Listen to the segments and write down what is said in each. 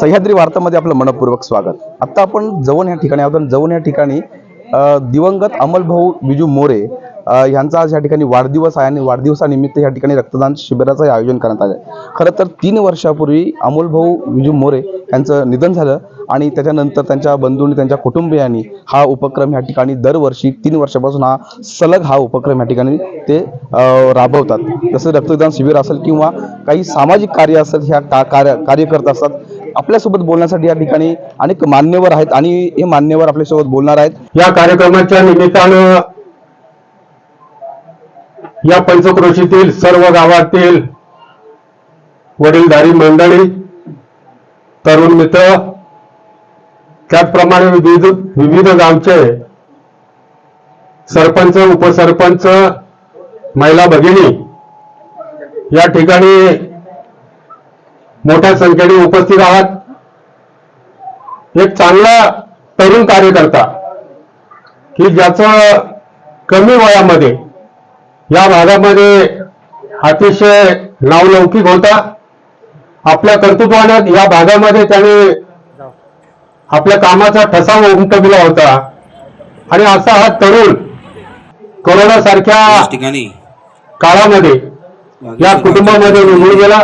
सह्याद्री वार्तामध्ये आपलं मनपूर्वक स्वागत. आत्ता आपण जवण या ठिकाणी आहोत आणि जवण या ठिकाणी दिवंगत अमलभाऊ विजू मोरे यांचा आज या ठिकाणी वाढदिवस आहे आणि वाढदिवसानिमित्त या ठिकाणी रक्तदान शिबिराचं आयोजन करण्यात आलं आहे खरं तर तीन वर्षापूर्वी अमोलभाऊ विजू मोरे यांचं निधन झालं आणि त्याच्यानंतर त्यांच्या बंधूंनी त्यांच्या कुटुंबियांनी हा उपक्रम या ठिकाणी दरवर्षी तीन वर्षापासून हा सलग हा उपक्रम या ठिकाणी ते राबवतात. जसं रक्तदान शिबिर असेल किंवा काही सामाजिक कार्य असेल ह्या का कार्य कार्यकर्ता असतात आपल्यासोबत बोलण्यासाठी या ठिकाणी अनेक मान्यवर आहेत आणि हे मान्यवर आपल्यासोबत बोलणार आहेत. या कार्यक्रमाच्या निमित्तानं या पंचक्रोशीतील सर्व गावातील वडीलधारी मंडळी तरुण मित्र त्याचप्रमाणे विविध विविध गावचे सरपंच उपसरपंच महिला भगिनी या ठिकाणी मोठ्या संख्येने उपस्थित आहात. एक चांगला तरुण कार्यकर्ता की ज्याचं कमी वयामध्ये या भागामध्ये अतिशय नावलौकिक होता. आपल्या कर्तृत्वाने या भागामध्ये त्याने आपल्या कामाचा ठसा उमटविला होता. आणि असा हा तरुण कोरोना सारख्या याच ठिकाणी काळामध्ये या कुटुंबामध्ये निघून गेला.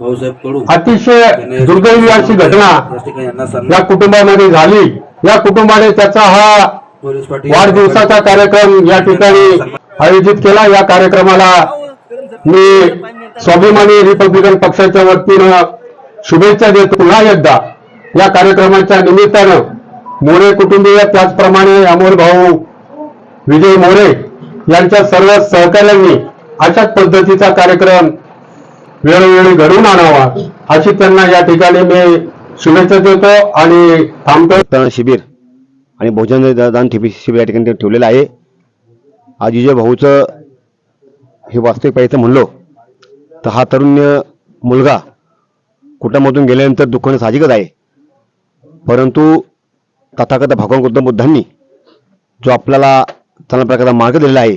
अतिशय दुर्दैवी अशी घटना या कुटुंबामध्ये झाली. या कुटुंबाने त्याचा हा वाढदिवसाचा कार्यक्रम या ठिकाणी आयोजित केला. या कार्यक्रमाला मी स्वाभिमानी रिपब्लिकन पक्षाच्या वतीनं शुभेच्छा देतो. पुन्हा एकदा या कार्यक्रमाच्या निमित्तानं मोरे कुटुंबीय त्याचप्रमाणे अमोल भाऊ विजय मोरे यांच्या सर्व सहकार्यांनी अशाच पद्धतीचा कार्यक्रम वेळोवेळी घडवून आणावा. अशी त्यांना या ठिकाणी मी शुभेच्छा देतो आणि थांबतो. शिबिर आणि भोजन दान शिबिर या ठिकाणी ठेवलेलं आहे. आज विजय भाऊचं हे वास्तविक पाहिजे म्हणलो तर हा तरुण मुलगा कुटुंबातून गेल्यानंतर दुखणं साहजिकच आहे. परंतु तथागत भगवान गौतम बुद्धांनी जो आपल्याला चांगल्या प्रकारचा मार्ग दिलेला आहे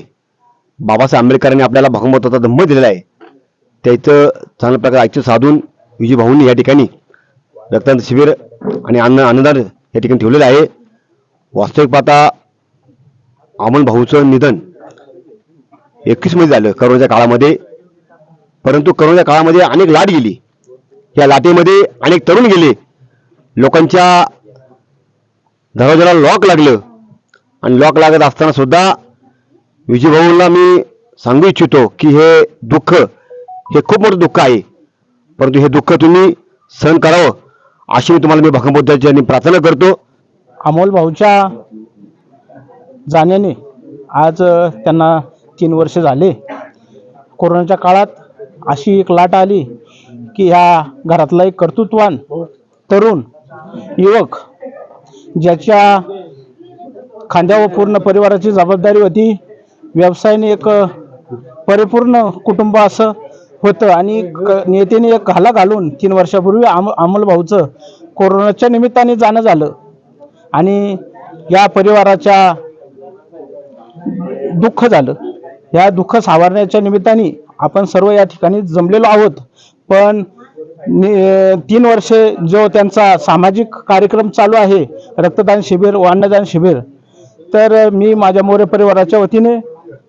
बाबासाहेब आंबेडकरांनी आपल्याला भगवंताचा धम्म दिलेला आहे त्याचं चांगल्या प्रकारे ऐक्य साधून विजय भाऊंनी या ठिकाणी रक्तदान शिबिर आणि अन्न अन्नदान या ठिकाणी ठेवलेलं आहे. वास्तविक पाहता अमन भाऊचं निधन एकवीसमध्ये झालं करोनाच्या काळामध्ये. परंतु करोनाच्या काळामध्ये अनेक लाट गेली. या लाटेमध्ये अनेक तरुण गेले. लोकांच्या दरवाजाला लॉक लागलं. आणि लॉक लागत असताना सुद्धा विजयभाऊंना मी सांगू इच्छितो की हे दुःख हे खूप मोठं दुःख आहे. परंतु हे दुःख तुम्ही सहन करावं अशी मी तुम्हाला मी भगवंताची आणि प्रार्थना करतो. अमोल भाऊच्या जाण्याने आज त्यांना तीन वर्ष झाले. कोरोनाच्या काळात अशी एक लाट आली की ह्या घरातला एक कर्तृत्वान तरुण युवक ज्याच्या खांद्यावर पूर्ण परिवाराची जबाबदारी होती व्यवसायाने एक परिपूर्ण कुटुंब असं होतं. आणि नेत्याने एक घाला घालून तीन वर्षापूर्वी आम अमलभाऊचं कोरोनाच्या निमित्ताने जाणं झालं. आणि या परिवाराच्या दुःख झालं. या दुःख सावरण्याच्या निमित्ताने आपण सर्व या ठिकाणी जमलेलो आहोत. पण तीन वर्षे जो त्यांचा सामाजिक कार्यक्रम चालू आहे रक्तदान शिबिर व अन्नदान शिबिर तर मी माझ्या मोरे परिवाराच्या वतीने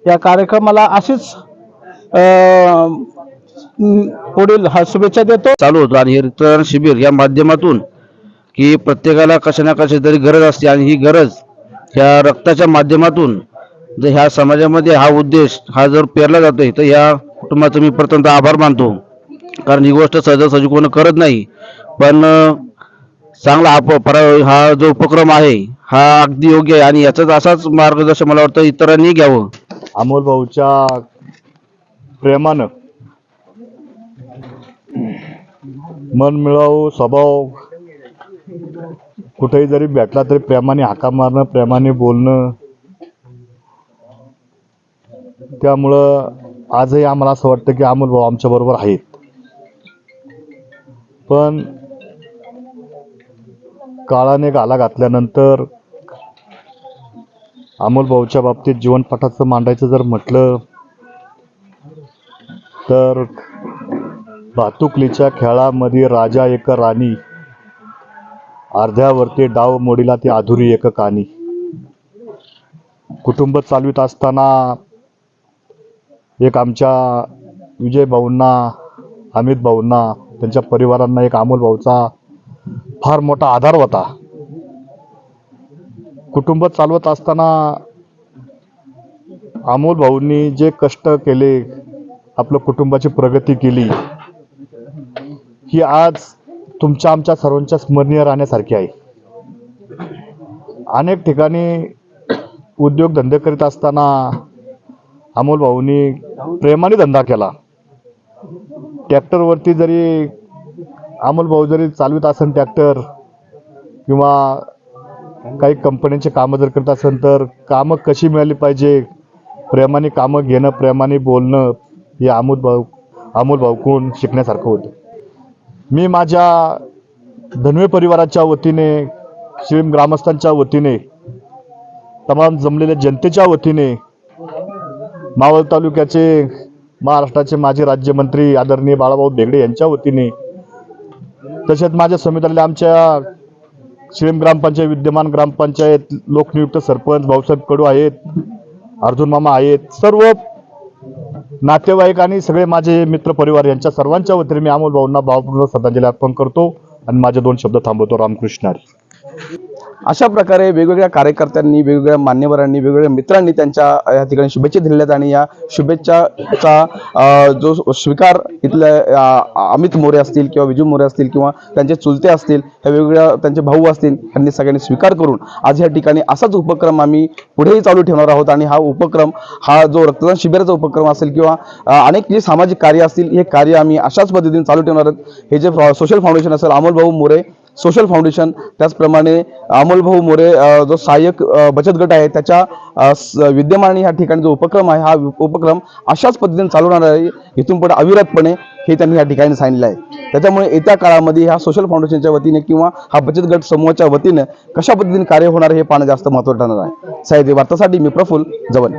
या कार्यक्रमाला अशीच पुढील हा शुभेच्छा देतो. चालू होतं आणि हे रक्तदान शिबिर या माध्यमातून की प्रत्येकाला कशा ना कशा तरी गरज असते आणि ही गरज ह्या रक्ताच्या माध्यमातून जर ह्या समाजामध्ये हा उद्देश हा जर पेरला जातोय तर ह्या कुटुंबाचं मी प्रथमत आभार मानतो. कारण ही गोष्ट सहजासहजी कोण करत नाही. पण चांगला हा प- परा- हा जो उपक्रम आहे हा अगदी योग्य आहे आणि याचाच असाच मार्गदर्शन मला वाटतं इतरांनी घ्यावं. अमोल भाऊच्या प्रेमानं मन मिळावू स्वभाव कुठेही जरी भेटला तरी प्रेमाने हाका मारणं प्रेमाने बोलणं. त्यामुळं आजही आम्हाला असं वाटतं की अमोल भाऊ आमच्या बरोबर आहेत. पण काळाने गाला घातल्यानंतर अमोल भाऊच्या बाबतीत जीवनपटाचं मांडायचं जर म्हटलं तर भातुकलीच्या खेळामध्ये राजा एक राणी. अर्ध्यावरती डाव मोडीला ती अधुरी एक कानी. कुटुंब चालवित असताना एक आमच्या विजय भाऊंना अमित भाऊंना त्यांच्या परिवारांना एक अमोल भाऊचा फार मोठा आधार होता. कुटुंब चालवत असताना अमोल भाऊंनी जे कष्ट केले आपलं कुटुंबाची प्रगती केली ही आज तुमच्या आमच्या सर्वांच्या स्मरणीय राहण्यासारखी आहे. अनेक ठिकाणी उद्योगधंदे करीत असताना अमोल भाऊनी प्रेमाने धंदा केला. ट्रॅक्टरवरती जरी अमोल भाऊ जरी चालवित असेल ट्रॅक्टर किंवा काही कंपन्यांचे कामं जर करत असेल तर कामं कशी मिळाली पाहिजे? प्रेमाने कामं घेणं प्रेमाने बोलणं हे अमोल भाऊ अमोल भाऊकडून शिकण्यासारखं होतं. मी माझ्या धनवे परिवाराच्या वतीने शिवम ग्रामस्थांच्या वतीने तमाम जमलेल्या जनतेच्या वतीने मावळ तालुक्याचे महाराष्ट्राचे माजी राज्यमंत्री आदरणीय बाळाभाऊ बेगडे यांच्या वतीने तसेच माझ्या समितीतल्या आमच्या शिवम ग्रामपंचायत विद्यमान ग्रामपंचायत लोकनियुक्त सरपंच भाऊसाहेब कडू आहेत अर्जुन मामा आहेत सर्व नातेवाईक आणि सगळे माझे मित्र परिवार यांच्या सर्वांच्या वतीने मी अमोल भाऊंना भावपूर्ण श्रद्धांजली अर्पण करतो आणि माझे दोन शब्द थांबवतो. रामकृष्ण अशा प्रकारे वेगवेगळ्या कार्यकर्त्यांनी वेगवेगळ्या मान्यवरांनी वेगवेगळ्या मित्रांनी त्यांच्या या ठिकाणी शुभेच्छा दिलेल्या आहेत आणि या शुभेच्छाचा जो स्वीकार इथल्या अमित मोरे असतील किंवा विजू मोरे असतील किंवा त्यांचे चुलते असतील ह्या वेगवेगळ्या त्यांचे भाऊ असतील यांनी सगळ्यांनी स्वीकार करून आज या ठिकाणी असाच उपक्रम आम्ही पुढेही चालू ठेवणार आहोत आणि हा उपक्रम हा जो रक्तदान शिबिराचा उपक्रम असेल किंवा अनेक जे सामाजिक कार्य असतील हे कार्य आम्ही अशाच पद्धतीने चालू ठेवणार आहोत. हे जे सोशल फाउंडेशन असेल अमोल भाऊ मोरे सोशल फाउंडेशन त्याचप्रमाणे अमोल भाऊ मोरे जो सहाय्यक बचत गट आहे त्याच्या विद्यमान ह्या या ठिकाणी जो उपक्रम आहे हा उपक्रम अशाच पद्धतीने चालवणार आहे. इथून पुढे अविरतपणे हे त्यांनी या ठिकाणी सांगितलं आहे. त्याच्यामुळे येत्या काळामध्ये ह्या सोशल फाउंडेशनच्या वतीने किंवा हा बचत गट समूहाच्या वतीने कशा पद्धतीने कार्य होणार हे पाहणं जास्त महत्त्वाचं ठरणार आहे. साहित्य वार्तासाठी मी प्रफुल्ल जवळ